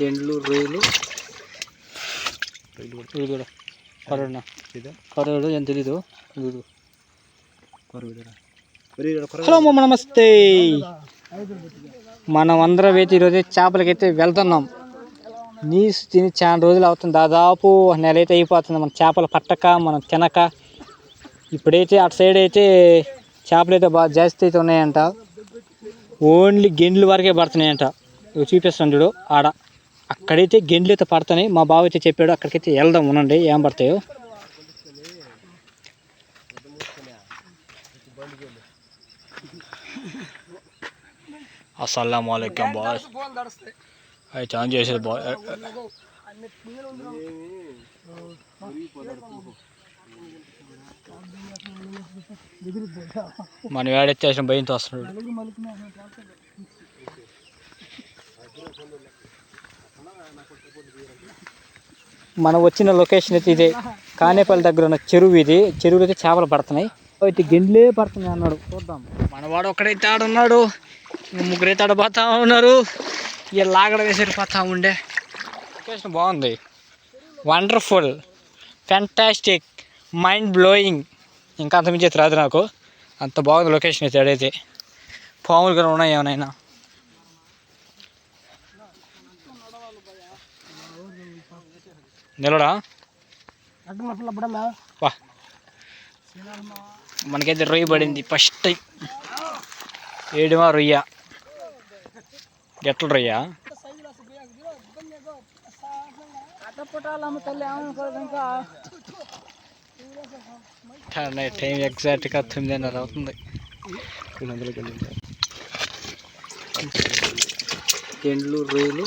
గెండ్లు రొయ్యలు. ఇది కూడా కొరడునా కొరడు ఏం తెలీదు. ఇది హలో నమస్తే. మనం అందరం అయితే ఈరోజు చేపలకైతే వెళ్తున్నాం. నీసు తిని చాలా రోజులు అవుతుంది. దాదాపు నెల అయితే అయిపోతుంది. మన చేపలు పట్టక మనం తినక. ఇప్పుడైతే అటు సైడ్ అయితే చేపలు అయితే బాగా జాస్తి అయితే ఉన్నాయంట. ఓన్లీ గెండ్లు వరకే పడుతున్నాయంట. చూపిస్తాను చూడు ఆడ. అక్కడైతే గెండ్లు అయితే పడుతున్నాయి మా బావ అయితే చెప్పాడు అక్కడికైతే వెళ్దాం ఉండండి ఏం పడతాయో. అస్సలం వాలేకం బాయ్. అవి చాన్ చేసేది బాయ్. మన వేడెచ్చేసిన భయంతో వస్తున్నాడు. మనం వచ్చిన లొకేషన్ అయితే ఇదే. కానేపల్లి దగ్గర ఉన్న చెరువు ఇది. చెరువులో అయితే చేపలు పడుతున్నాయి. అయితే గిండ్లే పడుతున్నాయి అన్నాడు. చూద్దాం. మనవాడు ఒక్కడైతే ఆడున్నాడు ముగ్గురైతే ఆడ ఉన్నారు. ఇక లాగడ వేసేది పోతా ఉండే. లొకేషన్ బాగుంది. వండర్ఫుల్ ఫ్యాంటాస్టిక్ మైండ్ బ్లోయింగ్ ఇంకా అంత మించి రాదు నాకు. అంత బాగుంది లొకేషన్ అయితే అడైతే పాములు కూడా ఉన్నాయి ఏమైనా నిలడా? వా. మనకైతే రొయ్య పడింది ఫస్ట్ టైం. ఏడుమా రొయ్య? గెట్ల రొయ్య? టైం ఎగ్జాక్ట్గా తొమ్మిదిన్నర అవుతుంది. గెండ్లు రొయ్యలు.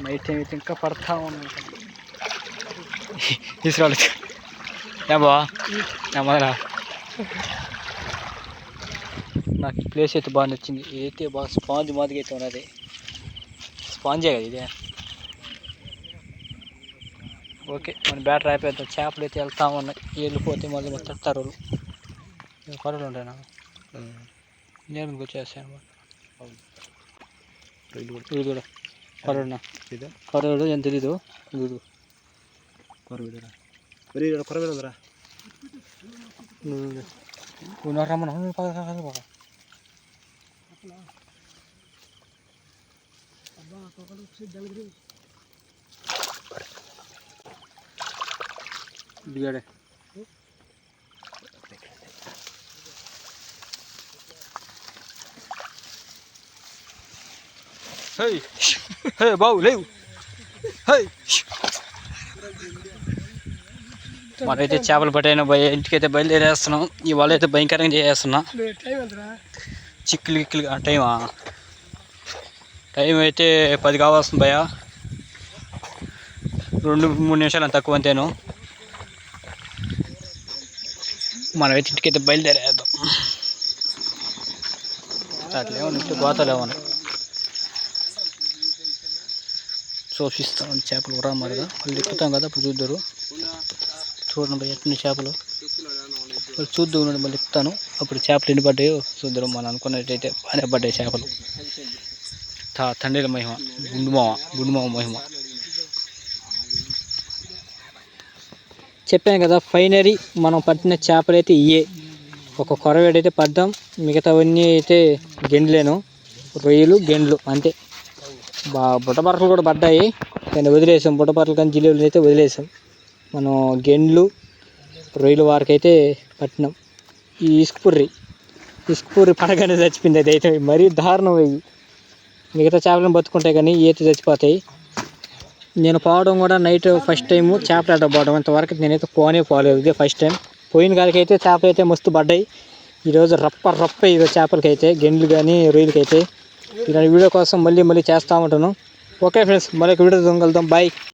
నైట్ టైం అయితే ఇంకా పడతా ఉన్నాను తీసుకురాలేదు ఏ బా నా మొదలా నాకు ఈ ప్లేస్ అయితే బాగా నచ్చింది అయితే బాగా స్పాంజ్ మాదిగా అయితే ఉన్నది స్పాంజే కదా ఇదే ఓకే మన బ్యాటరీ అయిపోతాం చేపలు అయితే వెళ్తా ఉన్నాయి వెళ్ళిపోతే మళ్ళీ మొత్తం తరువులు కొరలు ఉంటాయి నాకు నేను వచ్చేసాను ఇది కూడా ಕೊರೋಣ ಇದು? ಕೊರೋಡು ಏನು ತಿಳಿದು ಇದು ಕೊರವಿದರ ಬರೀ ಕೊರವಿಲ್ಲ ನೋಡ್ರಮ್ಮನ Hey, hey, bau, leu. హే హే లేవు చేపలు పట్టాయిన భయ ఇంటికైతే బయలుదేరేస్తున్నాం. ఇవాళ అయితే భయంకరంగా చేసేస్తున్నా. చిక్కులు గిక్కులు టైమా? టైం అయితే పది కావాల్సింది భయ రెండు మూడు నిమిషాలు తక్కువ అంతేను. మనమైతే ఇంటికైతే బయలుదేరేద్దాం. అట్లేమో ఇంటి గోతలేమన్నా చూపిస్తాం చేపలు ఉరా మరిగా మళ్ళీ ఎక్కుతాం కదా అప్పుడు చూద్దరు. చూడండి భయ ఎట్టిన చేపలు. వాళ్ళు చూద్దాం ఉండండి మళ్ళీ ఎక్కుతాను. అప్పుడు చేపలు ఎన్ని పడ్డాయో చూద్దరు. మనం అనుకున్నట్టయితే బాగానే పడ్డాయి చేపలు. తా తండ్రిల మహిమ గుండుమావ గుండుమావ మహిమ. చెప్పాను కదా ఫైనరీ మనం పట్టిన చేపలు అయితే ఇయే. ఒక కొరవేడైతే పడ్డాం. మిగతావన్నీ అయితే గెండ్లేను. రొయ్యలు గెండ్లు అంతే. బా బుట్టపరకలు కూడా పడ్డాయి. కానీ వదిలేసాం బుట్టపరకలు కానీ జిలేబులు అయితే వదిలేసాం. మనం గెండ్లు రొయ్యల వారికి అయితే పట్టినాం. ఈ ఇసుకపుర్రి ఇసుకపుర్రి పడగానే చచ్చిపోయింది అది అయితే. మరీ దారుణం అయ్యి మిగతా చేపలను బతుకుంటాయి కానీ ఈత చచ్చిపోతాయి. నేను పోవడం కూడా నైట్ ఫస్ట్ టైం చేపలు ఆట పోవడం. ఇంతవరకు నేనైతే పోనే పోలేదు. ఇదే ఫస్ట్ టైం. పోయిన కాడికైతే చేపలు అయితే మస్తు పడ్డాయి. ఈరోజు రప్ప రప్ప ఇదో చేపలకైతే గెండ్లు కానీ రొయ్యలకైతే. ఇలాంటి వీడియో కోసం మళ్ళీ మళ్ళీ చేస్తూ ఉంటాను. ఓకే ఫ్రెండ్స్ మరొక వీడియో దొంగలుదాం బాయ్